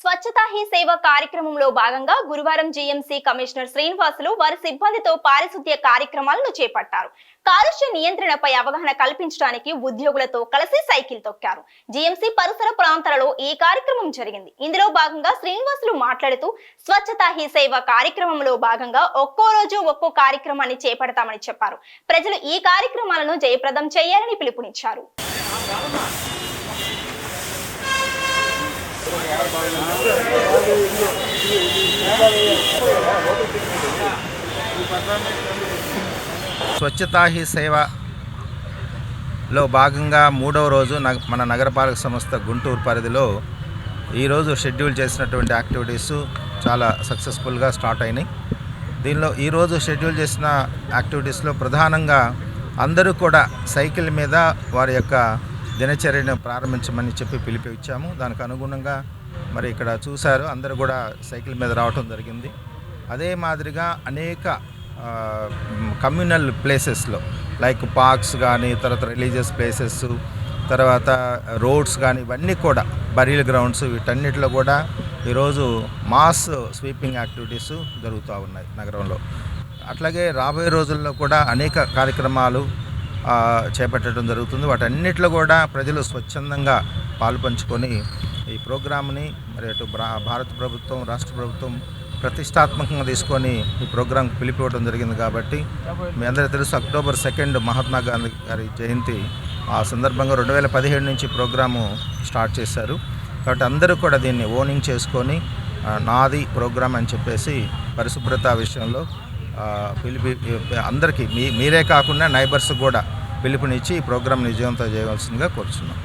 స్వచ్ఛతా he సేవ కార్యక్రమంలో భాగంగా గురువారం జీఎంసీ కమిషనర్ శ్రీనివాసులు వారి సిబ్బందితో పారిశుద్ధ్య కార్యక్రమాలను చేపట్టారు. కాలుష్య నియంత్రణపై అవగాహన కల్పించడానికి ఉద్యోగులతో కలిసి సైకిల్ తొక్కారు. జీఎంసీ పరిసర ప్రాంతాలలో ఈ కార్యక్రమం జరిగింది. ఇందులో భాగంగా శ్రీనివాసులు మాట్లాడుతూ స్వచ్ఛతా హీ సేవ కార్యక్రమంలో భాగంగా ఒక్కో రోజు ఒక్కో కార్యక్రమాన్ని చేపడతామని చెప్పారు. ప్రజలు ఈ కార్యక్రమాలను జయప్రదం చేయాలని పిలుపునిచ్చారు. స్వచ్ఛతా హీ సేవలో భాగంగా మూడవ రోజు నగ మన నగరపాలక సంస్థ గుంటూరు పరిధిలో ఈరోజు షెడ్యూల్ చేసినటువంటి యాక్టివిటీస్ చాలా సక్సెస్ఫుల్గా స్టార్ట్ అయినాయి. దీనిలో ఈరోజు షెడ్యూల్ చేసిన యాక్టివిటీస్లో ప్రధానంగా అందరూ కూడా సైకిల్ మీద వారి యొక్క దినచర్యను ప్రారంభించమని చెప్పి పిలిపి ఇచ్చాము దానికి అనుగుణంగా మరి ఇక్కడ చూశారు అందరూ కూడా సైకిల్ మీద రావటం జరిగింది. అదే మాదిరిగా అనేక కమ్యూనల్ ప్లేసెస్లో లైక్ పార్క్స్ కానీ తర్వాత రిలీజియస్ ప్లేసెస్ తర్వాత రోడ్స్ కానీ ఇవన్నీ కూడా బరీల్ గ్రౌండ్స్ వీటన్నిటిలో కూడా ఈరోజు మాస్ స్వీపింగ్ యాక్టివిటీస్ జరుగుతూ ఉన్నాయి నగరంలో. అట్లాగే రాబోయే రోజుల్లో కూడా అనేక కార్యక్రమాలు చేపట్టడం జరుగుతుంది. వాటన్నిటిలో కూడా ప్రజలు స్వచ్ఛందంగా పాలు పంచుకొని ఈ ప్రోగ్రామ్ని మరి అటు భారత ప్రభుత్వం రాష్ట్ర ప్రభుత్వం ప్రతిష్టాత్మకంగా తీసుకొని ఈ ప్రోగ్రాంకి పిలిపివ్వడం జరిగింది కాబట్టి మీ అందరికీ తెలుసు అక్టోబర్ సెకండ్ మహాత్మా గాంధీ గారి జయంతి ఆ సందర్భంగా రెండు వేల పదిహేడు నుంచి ప్రోగ్రాము స్టార్ట్ చేశారు. కాబట్టి అందరూ కూడా దీన్ని ఓనింగ్ చేసుకొని నాది ప్రోగ్రామ్ అని చెప్పేసి పరిశుభ్రత విషయంలో పిలిపి అందరికీ మీ మీరే కాకుండా నైబర్స్ కూడా పిలుపునిచ్చి ఈ ప్రోగ్రామ్ నిజవంతం చేయవలసిందిగా కోరుచున్నాం.